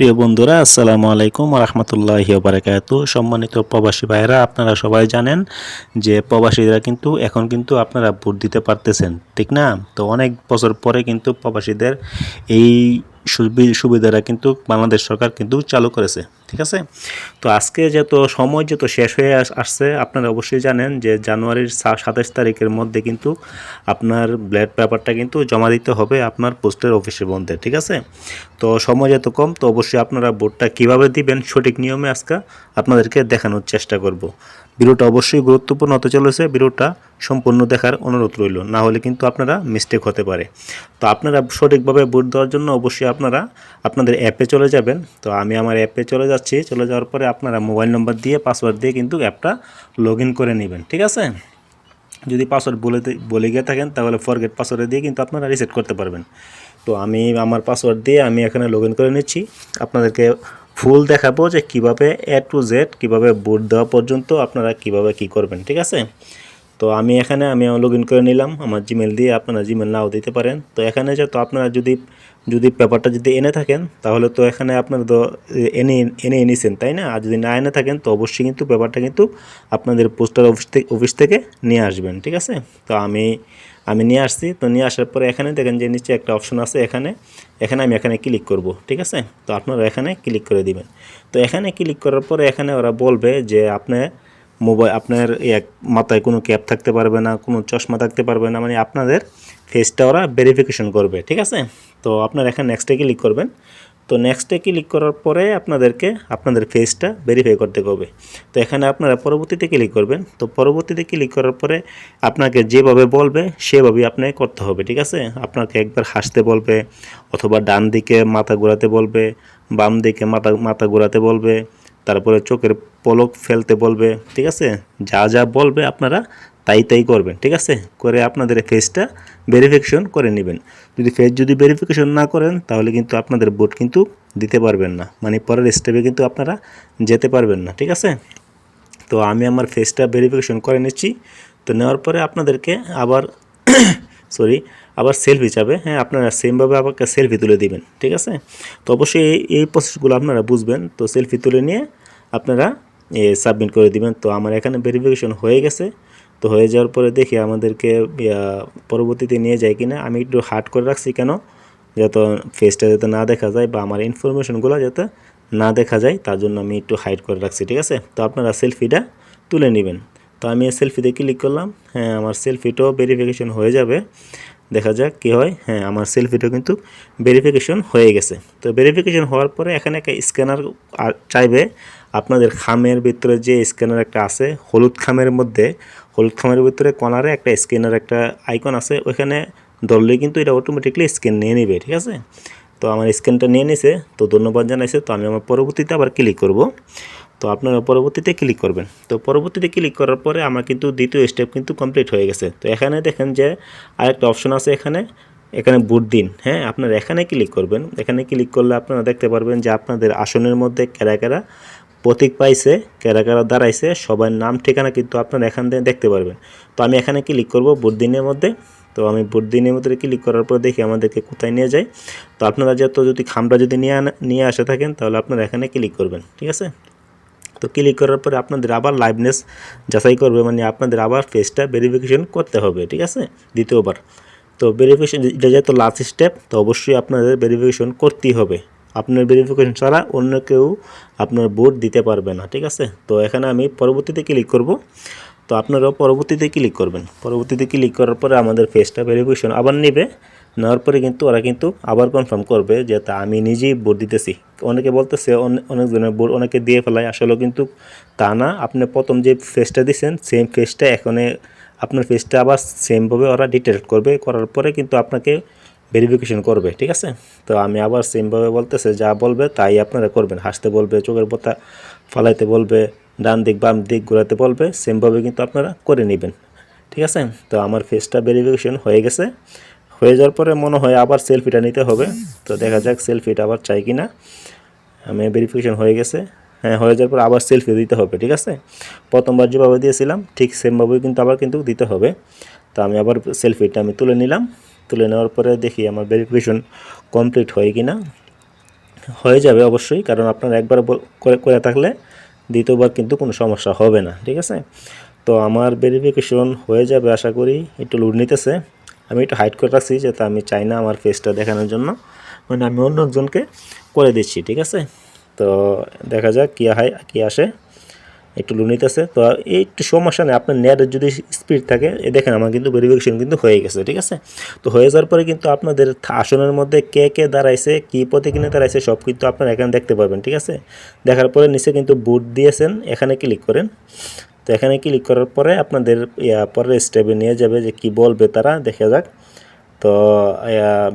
প্রিয় বন্ধুরা, আসসালামু আলাইকুম রহমতুল্লাহ বারাকাতু। সম্মানিত প্রবাসী ভাইরা আপনারা সবাই জানেন যে প্রবাসীরা কিন্তু এখন কিন্তু আপনারা ভোট দিতে পারতেছেন, ঠিক না? তো অনেক বছর পরে কিন্তু প্রবাসীদের এই সুবি- সুবিধাটা কিন্তু বাংলাদেশ সরকার কিন্তু চালু করেছে। ঠিক আছে? তো আজকে যত সময় যত শেষ হয়ে আসছে, আপনারা অবশ্যই জানেন যে জানুয়ারির সাতাশ তারিখের মধ্যে কিন্তু আপনার ব্ল্যাড পেপারটা কিন্তু জমা দিতে হবে আপনার পোস্টের অফিসের মধ্যে, ঠিক আছে? তো সময় যত কম, তো অবশ্যই আপনারা ভোটটা কীভাবে দিবেন সঠিক নিয়মে আজকে আপনাদেরকে দেখানোর চেষ্টা করব। ভিডিওটা অবশ্যই গুরুত্বপূর্ণ হতে চলেছে, ভিডিওটা সম্পূর্ণ দেখার অনুরোধ রইল, না হলে কিন্তু আপনারা মিস্টেক হতে পারে। তো আপনারা সঠিকভাবে ভোট দেওয়ার জন্য অবশ্যই আপনারা আপনাদের অ্যাপে চলে যাবেন। তো আমি আমার অ্যাপে চলে যাচ্ছি। চলে যাওয়ার পরে আপনারা মোবাইল নম্বর দিয়ে পাসওয়ার্ড দিয়ে কিন্তু অ্যাপটা লগ করে নেবেন, ঠিক আছে? যদি পাসওয়ার্ড বলে বলে গিয়ে থাকেন, তাহলে ফরগেট পাসওয়ার্ড দিয়ে কিন্তু আপনারা রিসেট করতে পারবেন। তো আমি আমার পাসওয়ার্ড দিয়ে আমি এখানে লগ করে নিচ্ছি। আপনাদেরকে ফুল দেখাবো যে কীভাবে এ টু জেড কীভাবে বুট দেওয়া পর্যন্ত আপনারা কীভাবে কি করবেন, ঠিক আছে? তো আমি এখানে আমি লগ করে নিলাম, আমার জিমেল দিয়ে আপনারা জিমেল নাও দিতে পারেন। তো এখানে যে তো আপনারা যদি যদি পেপারটা যদি এনে থাকেন, তাহলে তো এখানে আপনারা তো এনে এনে এনেছেন, তাই না? আর যদি না এনে থাকেন, তো অবশ্যই কিন্তু পেপারটা কিন্তু আপনাদের পোস্টার অফিস থেকে অফিস থেকে নিয়ে আসবেন, ঠিক আছে? তো আমি আমি নিয়ে আসছি। তো নিয়ে আসার পরে এখানে দেখেন যে নিচে একটা অপশন আছে এখানে। এখানে আমি এখানে ক্লিক করব, ঠিক আছে? তো আপনারা এখানে ক্লিক করে দিবেন। তো এখানে ক্লিক করার পরে এখানে ওরা বলবে যে আপনি মোবাইল আপনার এক মাথায় কোনো ক্যাপ থাকতে পারবে না, কোনো চশমা থাকতে পারবে না মানে আপনাদের ফেসটা ওরা ভেরিফিকেশন করবে, ঠিক আছে? তো আপনার এখানে নেক্সটে ক্লিক করবেন। তো নেক্সটে ক্লিক করার পরে আপনাদেরকে আপনাদের ফেসটা ভেরিফাই করতে হবে। তো এখানে আপনারা পরবর্তীতে ক্লিক করবেন। তো পরবর্তীতে ক্লিক করার পরে আপনাকে যেভাবে বলবে, সেভাবেই আপনাকে করতে হবে, ঠিক আছে? আপনাকে একবার হাসতে বলবে, অথবা ডান দিকে মাথা ঘোরাতে বলবে, বাম দিকে মাথা মাথা ঘোরাতে বলবে তারপরে চোখের পলক ফেলতে বলবে, ঠিক আছে? যা যা বলবে আপনারা তাই তাই করবেন, ঠিক আছে? করে আপনাদের ফেসটা ভেরিফিকেশন করে নেবেন। যদি ফেস যদি ভেরিফিকেশন না করেন, তাহলে কিন্তু আপনাদের ভোট কিন্তু দিতে পারবেন না। মানে পরের স্টেপে কিন্তু আপনারা যেতে পারবেন না, ঠিক আছে? তো আমি আমার ফেসটা ভেরিফিকেশন করে নিচ্ছি। তো নেওয়ার পরে আপনাদেরকে আবার সরি আবার সেলফি চাবে হ্যাঁ আপনারা সেমভাবে আবার সেলফি তুলে দিবেন, ঠিক আছে? তো অবশ্যই এই এই প্রসেসগুলো আপনারা বুঝবেন। তো সেলফি তুলে নিয়ে আপনারা সাবমিট করে দিবেন। তো আমার এখানে ভেরিফিকেশন হয়ে গেছে। তো হয়ে যাওয়ার পরে দেখি আমাদেরকে পরবর্তীতে নিয়ে যায় কিনা। আমি একটু হার্ড করে রাখছি কেন? যাতে ফেসটা যাতে না দেখা যায় বা আমার ইনফরমেশনগুলো যাতে না দেখা যায়, তার জন্য আমি একটু হাইড করে রাখছি, ঠিক আছে? তো আপনারা সেলফিটা তুলে নেবেন। তো আমি সেলফিতে ক্লিক করলাম। হ্যাঁ আমার সেলফিটাও ভেরিফিকেশন হয়ে যাবে। দেখা যাক কী হয়। হ্যাঁ আমার সেলফিটা কিন্তু ভেরিফিকেশন হয়ে গেছে। তো ভেরিফিকেশন হওয়ার পরে এখানে একটা স্ক্যানার চাইবে। আপনাদের খামের ভিতরে যে স্ক্যানার একটা আছে, হলুদ খামের মধ্যে, হলুদ খামের ভিতরে কর্নারে একটা স্ক্যানার একটা আইকন আছে, ওইখানে ধরলে কিন্তু এটা অটোমেটিকলি স্ক্যান নিয়ে নেবে, ঠিক আছে? তো আমার স্ক্যানটা নিয়ে নিছে, তো ধন্যবাদ জানাইছে। তো আমি আমার পরবর্তীতে আবার ক্লিক করব। তো আপনারা পরবর্তীতে ক্লিক করবেন। তো পরবর্তীতে ক্লিক করার পরে আমার কিন্তু দ্বিতীয় স্টেপ কিন্তু কমপ্লিট হয়ে গেছে। তো এখানে দেখেন যে আরেকটা অপশন আছে এখানে এখানে বুট দিন। হ্যাঁ আপনারা এখানে ক্লিক করবেন। এখানে ক্লিক করলে আপনারা দেখতে পারবেন যে আপনাদের আসনের মধ্যে কেরা কেরা প্রতীক পাইছে, কেরা কেরা দাঁড়াইছে, সবার নাম, ঠিকানা কিন্তু আপনারা এখান থেকে দেখতে পারবেন। তো আমি এখানে ক্লিক করব বুট দিনের মধ্যে। তো আমি বুট দিনের মধ্যে ক্লিক করার পর দেখি আমাদেরকে কোথায় নিয়ে যায়। তো আপনারা যেহেতু যদি খামটা যদি নিয়ে নিয়ে আসে থাকেন, তাহলে আপনারা এখানে ক্লিক করবেন। ঠিক আছে? তো ক্লিক করার পরে আপনাদের আবার লাইভনেস যাচাই করবে মানে আপনাদের আবার ফেসটা ভেরিফিকেশন করতে হবে, ঠিক আছে? দ্বিতীয়বার। তো ভেরিফিকেশন এটা যেহেতু লাস্ট স্টেপ তো অবশ্যই আপনাদের ভেরিফিকেশন করতেই হবে। আপনার ভেরিফিকেশন ছাড়া অন্য কেউ আপনার ভোট দিতে পারবে না, ঠিক আছে? তো এখানে আমি পরবর্তীতে ক্লিক করব। তো আপনারাও পরবর্তীতে ক্লিক করবেন। পরবর্তীতে ক্লিক করার পরে আমাদের ফেসটা ভেরিফিকেশন আবার নেবে। নেওয়ার পরে কিন্তু ওরা কিন্তু আবার কনফার্ম করবে যে তা আমি নিজেই ভোট দিতেছি। অনেকে বলতেছে, অনে- অনেকজনের ভোট অনেকে দিয়ে ফেলায়। আসলে কিন্তু তা না। আপনি প্রথম যে ফেসটা দিচ্ছেন সেম ফেসটা এখানে আপনার ফেসটা আবার সেমভাবে ওরা ডিটেক্ট করবে। করার পরে কিন্তু আপনাকে ভেরিফিকেশন করবে, ঠিক আছে? তো আমি আবার সেমভাবে বলতেছে, যা বলবে তাই আপনারা করবেন। হাসতে বলবে, চোখের বোতা ফালাইতে বলবে, ডান দিক, বাম দিক ঘোরাতে বলবে সেমভাবে কিন্তু আপনারা করে নেবেন, ঠিক আছে? তো আমার ফেসটা ভেরিফিকেশন হয়ে গেছে। হয়ে যাওয়ার পরে মনে হয় আবার সেলফিটা নিতে হবে। তো দেখা যাক সেলফিটা আবার চাই কি না আমি ভেরিফিকেশন হয়ে গেছে। হ্যাঁ হয়ে যাওয়ার পর আবার সেলফি দিতে হবে, ঠিক আছে? প্রথমবার যেভাবে দিয়েছিলাম, ঠিক সেমভাবেই কিন্তু আবার কিন্তু দিতে হবে। তো আমি আবার সেলফিটা আমি তুলে নিলাম। তুলে নেওয়ার পরে দেখি আমার ভেরিফিকেশন কমপ্লিট হয় কি না হয়ে যাবে অবশ্যই, কারণ আপনার একবার করে থাকলে দ্বিতীয়বার কিন্তু কোনো সমস্যা হবে না, ঠিক আছে? তো আমার ভেরিফিকেশন হয়ে যাবে আশা করি, একটু লোড নিতেছে। আমি একটু হাইড করে রাখছি যাতে আমি চাই না আমার ফেসটা দেখানোর জন্য। মানে আমি অন্য একজনকে করে দিচ্ছি, ঠিক আছে? তো দেখা যাক কী হয়, কী আসে। একটু লুনিত আছে তো এই একটু সমস্যা নেই, আপনার নেটের যদি স্পিড থাকে, এ দেখেন আমার কিন্তু ভেরিফিকেশন কিন্তু হয়ে গেছে, ঠিক আছে? তো হয়ে যাওয়ার পরে কিন্তু আপনাদের আসনের মধ্যে কে কে দাঁড়াইছে, কী পথে কিনে দাঁড়াইছে, সব কিন্তু আপনারা এখানে দেখতে পাবেন, ঠিক আছে? দেখার পরে নিচে কিন্তু বুট দিয়েছেন, এখানে ক্লিক করেন। তো এখানে ক্লিক করার পরে আপনাদের পরের স্টেপে নিয়ে যাবে যে কি বলবে তারা, দেখা যাক। তো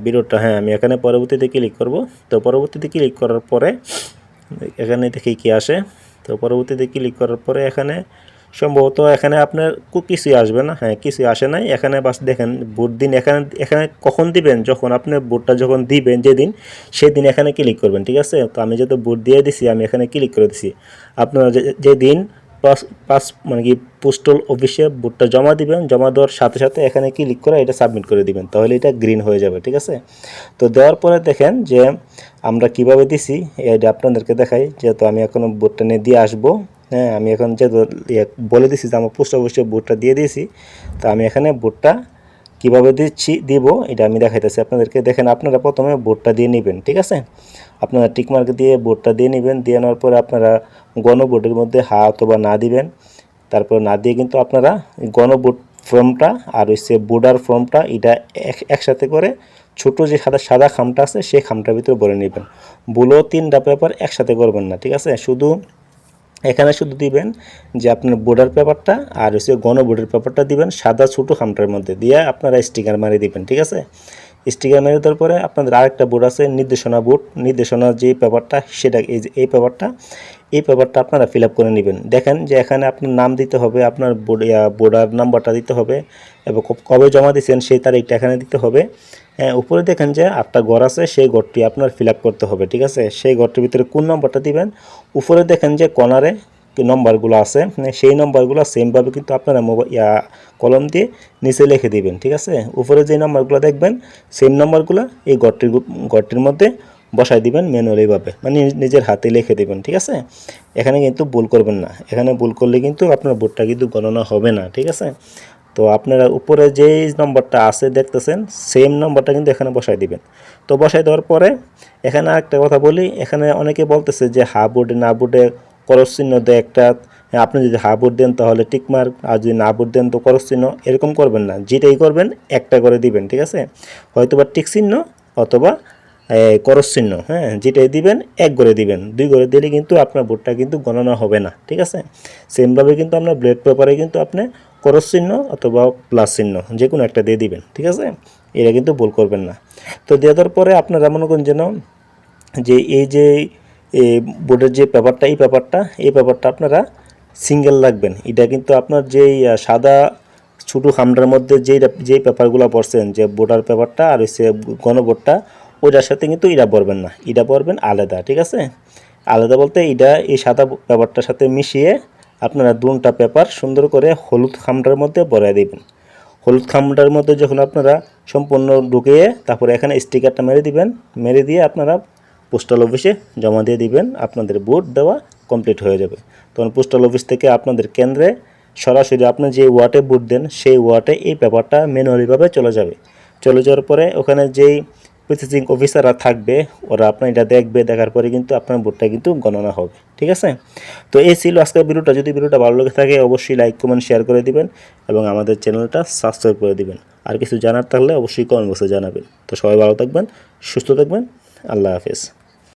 ভিডিওটা হ্যাঁ আমি এখানে পরবর্তীতে ক্লিক করব। তো পরবর্তীতে ক্লিক করার পরে, এখানে দেখি কি আসে। তো পরবর্তীতে ক্লিক করার পরে এখানে সম্ভবত এখানে আপনার কিছুই আসবে না। হ্যাঁ কিছুই আসে নাই। এখানে বাস দেখেন বুট দিন এখানে এখানে কখন দিবেন? যখন আপনি বুটটা যখন দিবেন যেদিন, সেদিন এখানে ক্লিক করবেন, ঠিক আছে? তো আমি যেহেতু বুট দিয়ে দিছি, আমি এখানে ক্লিক করে দিছি। আপনারা যেদিন পাস পাস মানে কি পোস্টাল অফিসে বুটটা জমা দিবেন, জমা দেওয়ার সাথে সাথে এখানে ক্লিক করে এটা সাবমিট করে দিবেন, তাহলে এটা গ্রিন হয়ে যাবে, ঠিক আছে? তো দেওয়ার পরে দেখেন যে আমরা কীভাবে দিছি এটা আপনাদেরকে দেখাই, যেহেতু আমি এখনও বুটটা নিয়ে দিয়ে আসব হ্যাঁ আমি এখন যেহেতু ইয়ে বলে দিছি যে আমার পোস্ট অফিসে বুটটা দিয়ে দিয়েছি, তো আমি এখানে বুটটা কীভাবে দিচ্ছি, দিব, এটা আমি দেখাইতেছি আপনাদেরকে। দেখেন আপনারা প্রথমে বোর্ডটা দিয়ে নেবেন, ঠিক আছে? আপনারা টিকমার্ক দিয়ে বোর্ডটা দিয়ে নেবেন, দিয়ে নেওয়ার পরে আপনারা গণবোর্ডের মধ্যে হা অথবা না দিবেন। তারপর না দিয়ে কিন্তু আপনারা গণবোর্ড ফর্মটা আর হচ্ছে বোর্ডার ফর্মটা এটা এক- একসাথে করে ছোট যে সাদা সাদা খামটা আছে, সেই খামটার ভিতরে ভরে নেবেন। বুলো তিনটা পেপার একসাথে করবেন না, ঠিক আছে? শুধু এখানে শুধু দিবেন যে আপনার বোর্ডার পেপারটা আর হচ্ছে গণবোর্ডের পেপারটা দিবেন সাদা ছোটো খামটার মধ্যে। দিয়ে আপনারা স্টিকার মারিয়ে দিবেন, ঠিক আছে? স্টিকার মেরে দেওয়ার পরে আপনাদের আরেকটা বোর্ড আছে, নির্দেশনা বোর্ড। নির্দেশনা যে পেপারটা, সেটা এই যে, এই পেপারটা এই পেপারটা আপনারা ফিল করে নেবেন। দেখেন যে এখানে আপনার নাম দিতে হবে, আপনার বোর্ড বোর্ডার নাম্বারটা দিতে হবে, এবং কবে জমা দিয়েছেন সেই তারিখটা এখানে দিতে হবে। হ্যাঁ উপরে দেখেন যে আটটা ঘর আছে, সেই ঘরটি আপনার ফিল করতে হবে, ঠিক আছে? সেই ঘরটির ভিতরে কোন নম্বরটা দিবেন? উপরে দেখেন যে কর্নারে কি নম্বরগুলো আছে মানে সেই নম্বরগুলো সেমভাবে কিন্তু আপনারা মোবাইল কলম দিয়ে নিচে লিখে দিবেন, ঠিক আছে? উপরে যে নম্বরগুলো দেখবেন সেম নম্বরগুলো এই গড়টির গড়টির মধ্যে বসাই দিবেন ম্যানুয়ালিভাবে মানে নিজের হাতে লিখে দিবেন, ঠিক আছে? এখানে কিন্তু ভুল করবেন না। এখানে ভুল করলে কিন্তু আপনার বোর্ডটা কিন্তু গণনা হবে না, ঠিক আছে? তো আপনারা উপরে যেই নম্বরটা আছে দেখতেছেন সেম নম্বরটা কিন্তু এখানে বসাই দিবেন। তো বসাই দেওয়ার পরে এখানে একটা কথা বলি, এখানে অনেকে বলতেছে যে হা বোর্ডে না বোর্ডে করস চিহ্ন দেয় একটা, আপনি যদি হা বোর্ড দেন তাহলে টিকমার্ক আর যদি না বোর্ড দেন তো করস চিহ্ন এরকম করবেন না। যেটাই করবেন, একটা করে দিবেন, ঠিক আছে? হয়তো বা টিক চিহ্ন অথবা করস চিহ্ন হ্যাঁ? যেটাই দিবেন, এক করে দিবেন। দুই করে দিলে কিন্তু আপনার বোর্ডটা কিন্তু গণনা হবে না, ঠিক আছে? সেমভাবে কিন্তু আপনার ব্লেড পেপারে কিন্তু আপনি করস চিহ্ন অথবা প্লাস চিহ্ন যে কোনো একটা দিয়ে দিবেন, ঠিক আছে? এটা কিন্তু ভুল করবেন না। তো দেওয়ার পরে আপনারা মনে করেন যেন, যে এই যে বোর্ডের যে পেপারটা, এই পেপারটা এই পেপারটা আপনারা সিঙ্গেল রাখবেন। এটা কিন্তু আপনার যেই সাদা ছোটো খামটার মধ্যে যেই যেই পেপারগুলো পড়ছেন, যে বোর্ডার পেপারটা আর হচ্ছে গণবোর্ডটা ওইটার সাথে কিন্তু এটা পড়বেন না। এটা পড়বেন আলাদা, ঠিক আছে? আলাদা বলতে এটা এই সাদা পেপারটার সাথে মিশিয়ে আপনারা দুটা পেপার সুন্দর করে হলুদ খামটার মধ্যে ভরে দিবেন। হলুদ খামটার মধ্যে যখন আপনারা সম্পূর্ণ ঢুকিয়ে তারপরে এখানে স্টিকারটা মেরে দিবেন, মেরে দিয়ে আপনারা পোস্টাল অফিসে জমা দিয়ে দিবেন, আপনাদের বোর্ড দেওয়া কমপ্লিট হয়ে যাবে। তখন পোস্টাল অফিস থেকে আপনাদের কেন্দ্রে সরাসরি আপনি যে ওয়ার্ডে বুট দেন, সেই ওয়ার্ডে এই পেপারটা ম্যানুয়ালিভাবে চলে যাবে। চলে যাওয়ার পরে ওখানে যেই প্রসেসিং অফিসাররা থাকবে, ওরা আপনার এটা দেখবে, দেখার পরে কিন্তু আপনার বোর্ডটা কিন্তু গণনা হবে, ঠিক আছে? তো এই ছিল আজকের ভিডিওটা। যদি ভিডিওটা ভালো লেগে থাকে, অবশ্যই লাইক কমেন্ট শেয়ার করে দিবেন এবং আমাদের চ্যানেলটা সাবস্ক্রাইব করে দিবেন। আর কিছু জানার থাকলে অবশ্যই কমেন্ট বক্সে জানাবেন। তো সবাই ভালো থাকবেন, সুস্থ থাকবেন। আল্লাহ হাফেজ